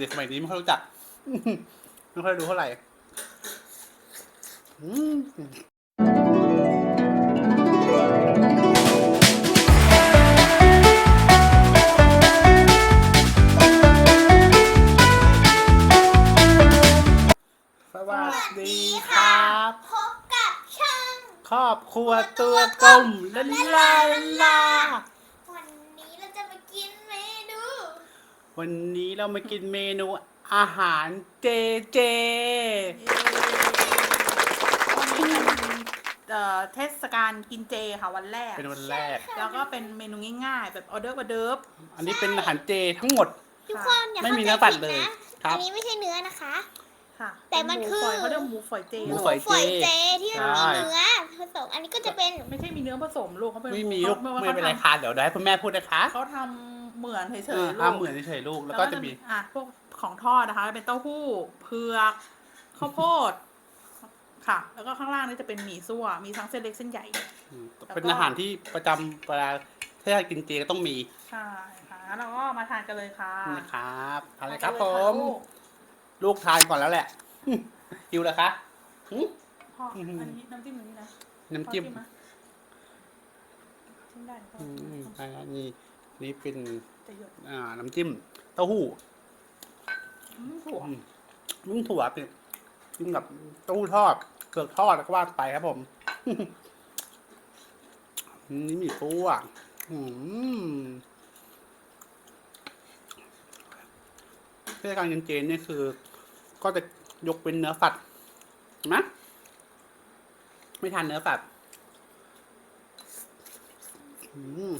เด็กสมัยนี้ไม่ค่อยรู้จัก ไม่ค่อยรู้เท่าไหร่อืมสวัสดีครับ พบกับช่างครอบครัวตัวกลมลาลาลาวัน วันนี้เรามากินเมนูอาหารเจเจวันนี้เป็นเอ่อเทศกาลกินเจค่ะวันแรก เป็นวันแรก แล้วก็เป็นเมนูง่ายๆ แบบออเดอร์ออเดิร์ฟอันนี้เป็นอาหารเจทั้งหมด ทุกคนอย่าไม่เข้ามีใจเนื้อสัตผิว์ดเลยนะ ครับอันนี้ไม่ใช่เนื้อนะคะ ค่ะแต่มันเป็คือหฝอยเขาเรียกหมูฝอยเจหมูหมูฝอย ฝอยเจเจที่มันใช่มีเนื้อผสมอันนี้ก็จะเป็น ไม่ใช่มีเนื้อผสมลูกเขาเป็นไม่มีขาลูกขาไม่เป็นไรขาทค่ะเดี๋ยวได้คุณแม่พูดนะคะำเขาทำ เหมือนเฉยเออๆลูทำกเหมือนเฉยๆลูกแล้วก็จะมี อะพวกของทอดนะคะเป็นเต้าหู้เผือกข้าวโพดค่ะ แล้วก็ข้างล่างนี่จะเป็นหมี่ซั่วมีทั้งเส้นเล็กเส้นใหญ่ อืมแล้วก็ เป็นอาหารที่ประจำเวลาถ้ากินเจก็ต้องมีใช่ค่ะงั้นเราก็มาทานกันเลยค่ะนะครับอะไรทานคกัรันบเลยผค่ะมลูกลูกทานก่อนแล้วแหละ หิวแล้วคะหึพ่ออือัมนนี้น้ำจิ้มอันนี้นะน้ำจิ้มพ่อะจิ้มได้พ่ออืมอันนี้นี่เป็น จะหยดอ่า น้ำจิ้มเต้าหู้อืมถั่วอืมลุงถั่วเป็นกินกับเต้าหู้ทอดเผือกทอดแล้วก็ว่าไปครับผมอืมนี่มีปูอะอืมเทศกาลกินเจนเนี่ยคือ ก็จะยกเป็นเนื้อสัตว์เห็นไหมไม่ทานเนื้อสัตว์อืม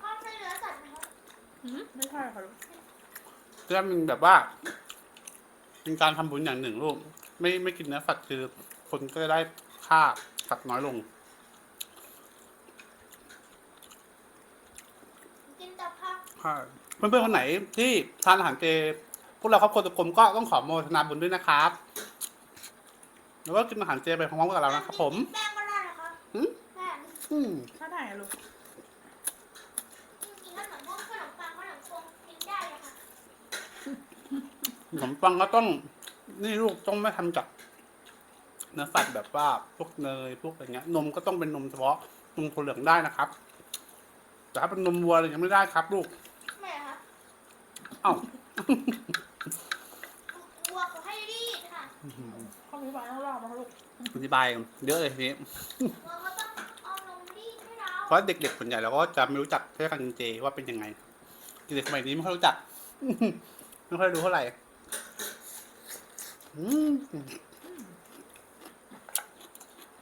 พ่อใช้เนื้อสัตว์ไหมคะ อืมไม่ใช่ค่ะลูก เพื่อมันแบบว่าเป็นการทำบุญอย่างหนึ่งลูกไม่ไม่กินเนื้อสัตว์คือคนก็จะได้ค่าสัตว์น้อยลง กินแต่ผักเพื่อนๆคนไหนที่ทานอาหารเจพวกเราครอบครัวตะกลมก็ต้องขอโมทนาบุญด้วยนะครับ แล้วก็กินอาหารเจไปพร้อมๆกับเรานะครับผมแป้งก็ได้นะคะหืมแป้งอืมถ้าไหนอะลูก จริงๆขนมพวกขนมปังขนมคงกินได้เลยค่ะ ขนมปังก็ต้อง นี่ลูกต้องไม่ทำจากเนื้อสัตว์แบบว่าพวกเนยพวกอะไรเงี้ย นมก็ต้องเป็นนมเฉพาะนมถั่วเหลืองได้นะครับ แต่ถ้าเป็นนมวัวอะไรยังไม่ได้ครับ ลูกทำไมอะคะเอ้าวัวเขาให้รีดค่ะข้าวมีใบต้องรอบมาลูกอธิบายเยอะเลยทีนี้วัวเขาต้องเอานมรีดให้เราเพราะเด็กๆส่วนใหญ่เราก็จะไม่รู้จักเทศกาลกินเจว่าเป็นยังไงเด็กสมัยนี้ไม่ค่อยรู้จักไม่ค่อยรู้เท่าไหร่ อืม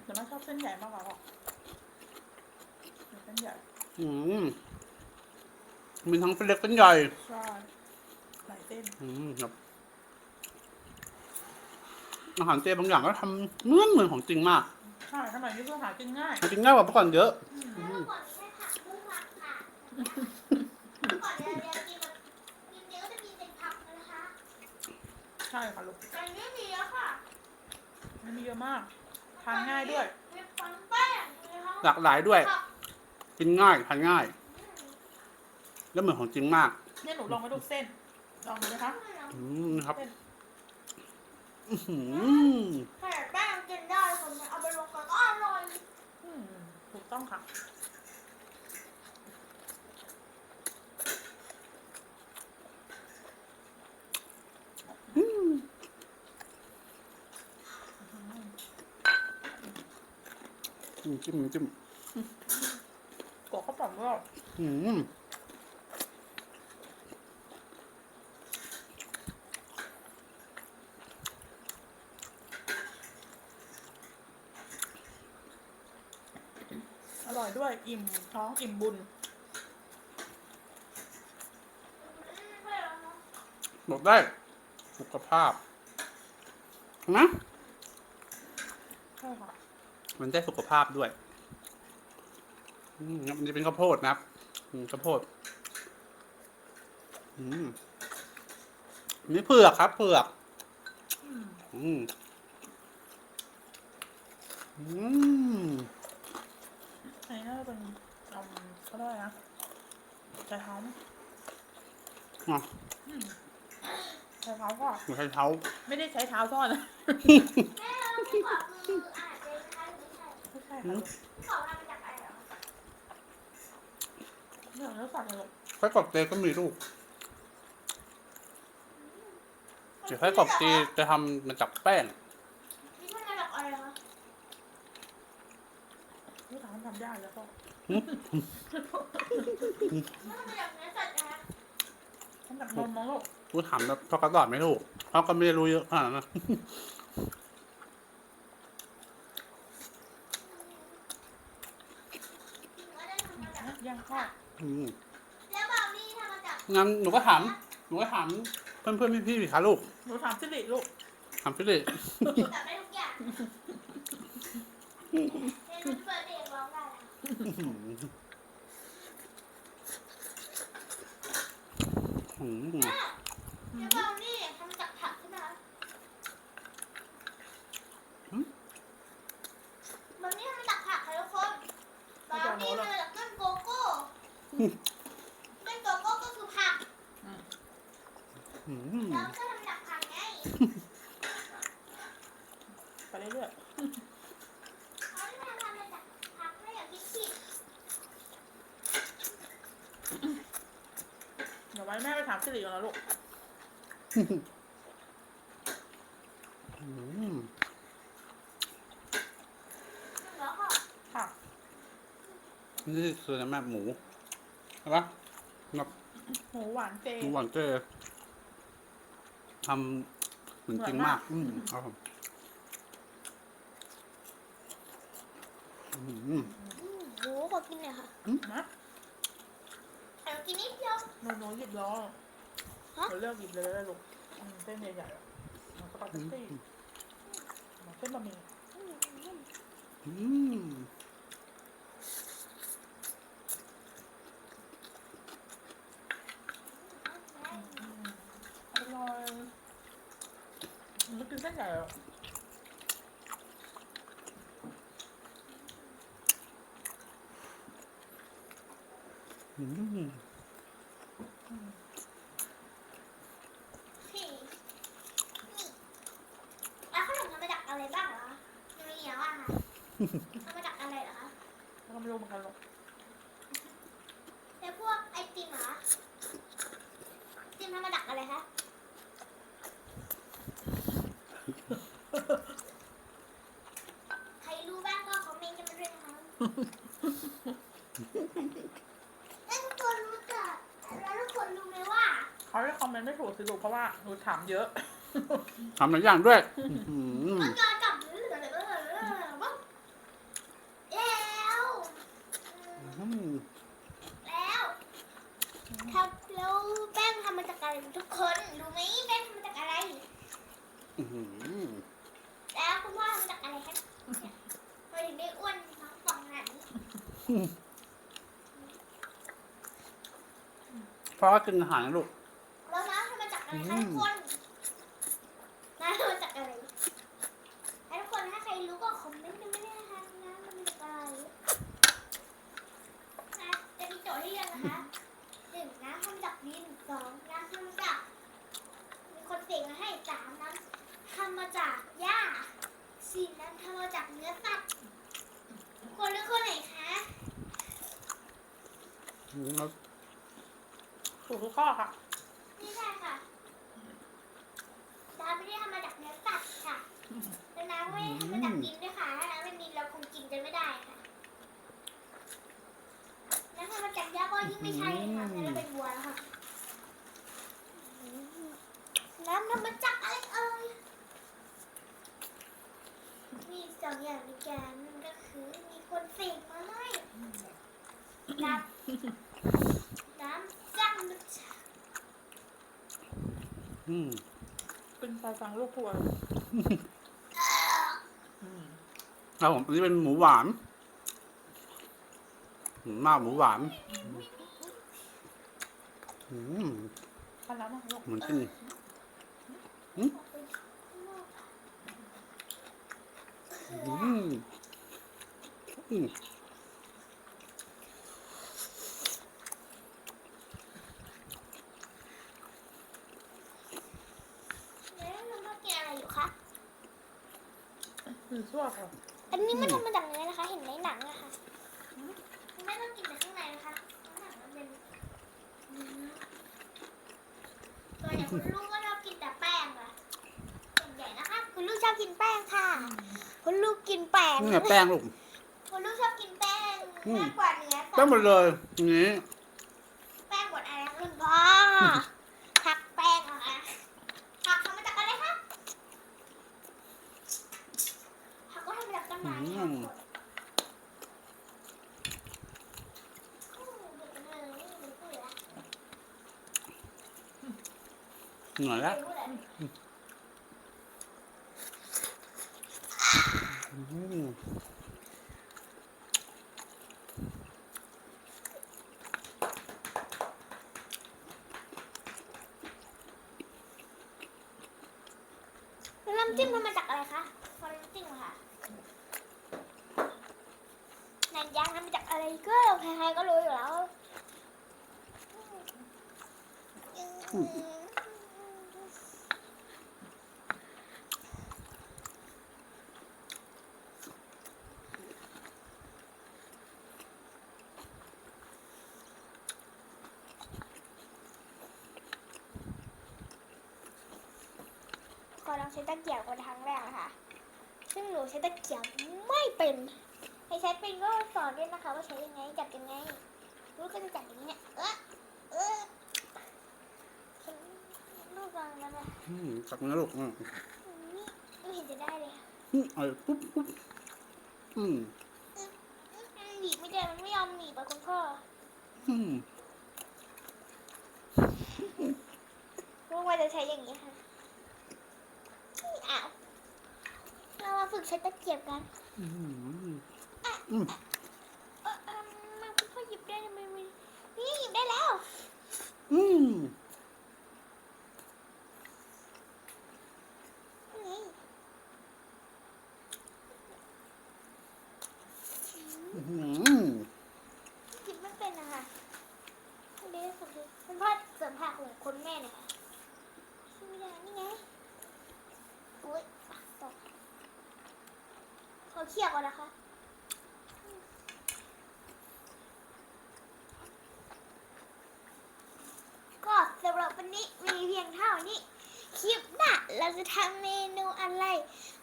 แต่ไม่ชอบเส้นใหญ่มากกว่าหรอกเส้นใหญ่ อืมมีทั้งเป็นเล็กเป็นใหญ่ ใช่หลายเส้น อืมครับ อาหารเจบางอย่างก็ทำเหมือนเหมือนของจริงมาก ใช่สมัยนี้ก็หากินง่าย จริงง่ายกว่าเมื่อก่อนเยอะแล้วเมื่อก่อนมีแค่ผักบุ้งผักค่ะเมื่อก่อนเรียนเรียนกินแบบกินเดียวก็จะมีแต่ผักนะคะ ใช่ค่ะลูกแต่อันนี้มีแล้วค่ะมันมีเยอะมากทานง่ายด้วย มีฟันแป้งนะคะหลากหลายด้วยผักกินง่ายทานง่าย แล้วเหมือนของจริงมาก เนี่ยหนูลองมาดูเส้น ลองดูไหมคะอืมครับเส้นอื้อหือแค่แป้งกินได้คนเอาไปลงกันก็อร่อย อืมถูกต้องค่ะ จิ้มจิ้มจิ้มกดข้าวป๋องด้วยอืมอร่อยด้วย อิ่มท้องอิ่มบุญ บอกได้ สุขภาพนะใช่ค่ะ มันได้สุขภาพด้วยอืมมันจะเป็นข้าวโพดนะครับอืมข้าวโพดอืมอันนี่เผือกครับ เผือกอืมอืมอืมอันนี้น่าจะเป็นอืมเขาเรียกอะไรนะใช้เท้าไหมอะอืมใช้เท้าก็ไม่ใช่เท้า ไม่ได้ใช้เท้าซ่อนนะแม่เราที่บอกคืออาหารเจนะคะหรือไม่ใช่ ไม่ใช่อืค่ะมที่บอกเรามาจากอะไรเหรอเรื่องเนื้อสัตว์เลยลูกไส้กรอกเจก็มีลูกเดี๋ยวไส้กรอกเจจะทำมาจากแป้งนี่มันมาจากอะไรเหรอที่ทำทำยากแล้วก็มันมาจากเนื้อสัตว์นะคะทำจากนมมั้งลูกกูถามแบบพอกระดอดไม่ถูกเขาก็ไม่ได้รู้เยอะขนาดนั้นนะ หรือว่าได้ทำมาจาก ย่างทอดอืมแล้วบราวนี่ทำมาจากงั้นหนูก็ถามหนูก็ถามเพื่อนเพื่อนๆพี่ๆสิคะลูกหนูถามสิริลูก ถามพี่เลยจับได้ทุกอย่างเมนูเปิดเองร้องได้นะอืมแม่แล้วบราวนี่ทำจากผักใช่ไหมคะบราวนี่ทำมาจากผักค่ะทุกคนบราวนี่ทำมาจากต้นโกโก้ต้นโกโก้ก็คือผัก อืม แล้วก็ทำจากผักไง ไปเรื่อย เขาที่มาทำมาจากผักไม่อยากคิดผิด ๆเดี๋ยว ไว้แม่ไปถามสิริก่อนนะลูก อืมแล้วก็ค่ะ นี่คือน้ำแม่หมูใช่ปะแบบหมูหวานเจ หมูหวานเจทำเหมือนจริงมาก อืมครับผมอืมอืมโหขอกินหน่อยค่ะ นะ เอากินนิดเดียว หนูหนูหยิบล้อฮะหนูเลือกหยิบเลยได้ลูกอืมเส้นใหญ่ๆอะหมูสปาเกตตี้หมูเส้นบะหมี่อืมอืมอืมอืมอร่อยหนูกินเส้นใหญ่เหรออืมพี่ นี่แล้วขนมทำมาจากอะไรบ้างเหรอยังมีแล้วอะค่ะทำมาจากอะไรเหรอคะแล้วก็ไม่รู้เหมือนกันหรอกแล้วพวกไอติมเหรอไอติมทำมาจากอะไรคะใครรู้บ้างก็คอมเมนต์กันมาด้วยนะคะแล้วทุกคนรู้จักแล้วทุกคนรู้ไหมว่า เขาให้คอ มเมนต์ไม่ถูกสิลูกเพราะว่าหนูถามเยอะ ทำหลายอย่างด้วยอืมมันจะจับหรืออะไรบ้างแล้วอืมอืมแล้วทำแล้วแป้งทำมาจากอะไรทุกคนรู้ไหมแป้งทำมาจากอะไร อืมแล้วคุณพ่อทำมาจากอะไรคะเนี่ยทำไมถึงได้อ้วนทั้งสองขนาดนี้เพราะว่ากินอาหารนะลูก อะไรคะทุกคนน้ำทำมาจากอะไรแล้วทุกคนถ้าใครรู้ก็คอมเมนต์กันไม่ได้นะคะน้ำมันมาจากอะไรนะจะมีโจทย์ให้เรียนนะคะหนึ่งน้ำทำมาจากดินสองน้ำทำมาจากมีคนเสกมาให้สามน้ำทำมาจากหญ้าสี่น้ำทำมาจากเนื้อสัตว์คนเลือกคนไหนคะอืมแล้วถูกทุกข้อค่ะ นี่ใช่ค่ะน้ำไม่ได้ทำมาจากเนื้อสัตว์ค่ะแล้วน้ำไม่ได้ทำมาจากดินด้วยค่ะถ้าน้ำเป็นดินเราคงกินกันไม่ได้ค่ะน้ำทำมาจากหญ้าก็ยิ่ง ไม่ใช่เลยค่ะแต่เราเป็นวัวแล้วค่ะน้ำทำมาจากอะไรเอ่ย มีสองอย่างด้วยกันนั่นก็คือมีคนเสกมาให้น้ำน้ำจังมาจากอืมเป็นไปฟังลูกทัวร์อืมครับผมอันนี้เป็นหมูหวานหมูมากหมูหวาน อืม เหมือนขึ้นอืมอันนี้มันทำมาจากไหนนะคะ เห็นในหนังอะค่ะไม่ต้องกินแต่ข้างในนะคะ คุณลูกก็ชอบกินแต่แป้งอะส่วนใหญ่นะคะคุณลูกชอบกินแป้งค่ะ คุณลูกกินแป้งนี่ไงแป้งลูก คุณลูกชอบกินแป้งอืมมากกว่าเนื้อแป้งหมดเลยอย่างนี้แป้งหมดอะไรนะคุณพ่อผักแป้งเหรอคะผักทำมาจากอะไรคะผักก็ทำมาจากต้นไม้ค่ะ อืม โอ้เบื่อจังเลยไม่รู้เบื่อ เหนื่อยแล้วไม่รู้เลยอืมแล้วน้ำจิ้มทำมาจากอะไรคะฟอนน้ำจิ้มเหรอค่ะหนังยางทำมาจากอะไรก็ใครๆก็รู้อยู่แล้วขอลองใช้ ตะเกียบคนครั้งแรกนะคะ ซึ่งหนูใช้ตะเกียบไม่เป็นให้ใช้เป็นก็สอนด้วยนะคะว่าใช้ยังไงจับยังไงลูกก็จะจับอย่างนี้เนี่ยเออเออลูกลองแล้วนะอืมจับนะลูกอืมนี่ไม่เห็นจะได้เลยค่ะอืมเอาปุ๊บปุ๊บอืมหนีบไม่ได้มันไม่ยอมหนีบอะคุณพ่ออืมลูกว่าจะใช้อย่างนี้ค่ะอ้าวเรามา ฝึกใช้ตะเกียบกันอืมเออเออมันคุณพ่อหยิบได้ทำไมมันนี่หยิบได้แล้ว อืม นี่ อืม หยิบไม่เป็นนะคะเดี๋ยวผมดูคุณพ่อเสริมผักเหมือนคนแม่หน่อยค่ะไม่ได้นี่ไงอุ้ยตก เขาเคี่ยวก่อนนะคะก็สำหรับวันนี้มีเพียงเท่านี้ คลิปหน้าเราจะทำเมนูอะไร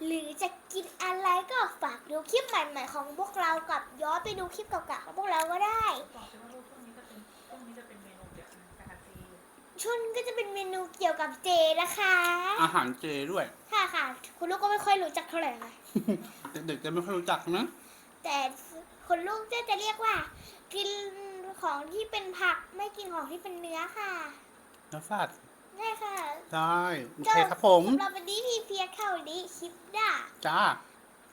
หรือจะกินอะไรก็ฝากดูคลิปใหม่ๆของพวกเรากับย้อนไปดูคลิปเก่าๆของพวกเราก็ได้ ชุนก็จะเป็นเมนูเกี่ยวกับเจนะคะ อาหารเจด้วย ค่ะค่ะ คุณลูกก็ไม่ค่อยรู้จักเท่าไหร่ค่ะ เด็กๆจะไม่ค่อยรู้จักนะ แต่คนลูกจะจะเรียกว่า กินของที่เป็นผักไม่กินของที่เป็นเนื้อค่ะแล้วสัตว์ใช่ค่ะได้โอเคครับผมสำหรับวันนี้มีเพียงเท่านี้คลิปหน้าจ้า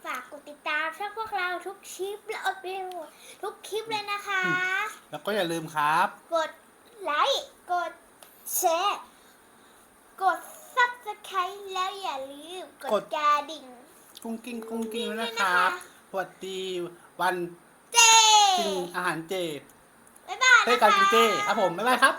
ฝากกดติดตามช่องพวกเราทุกคลิปและอดเร็วทุกคลิปเลยนะคะ แล้วก็อย่าลืมครับ กดไลค์กด แชร์กดซับสไครต์แล้วอย่าลืมกกด ดกระดิ่ง กุ้งกิ้งกุ้งกิ้งด้วยนะครับสวัสดีวันเจกินอาหารเจบ๊ายบายให้นะการคะ กินเจครับผม บ๊ายบายครับ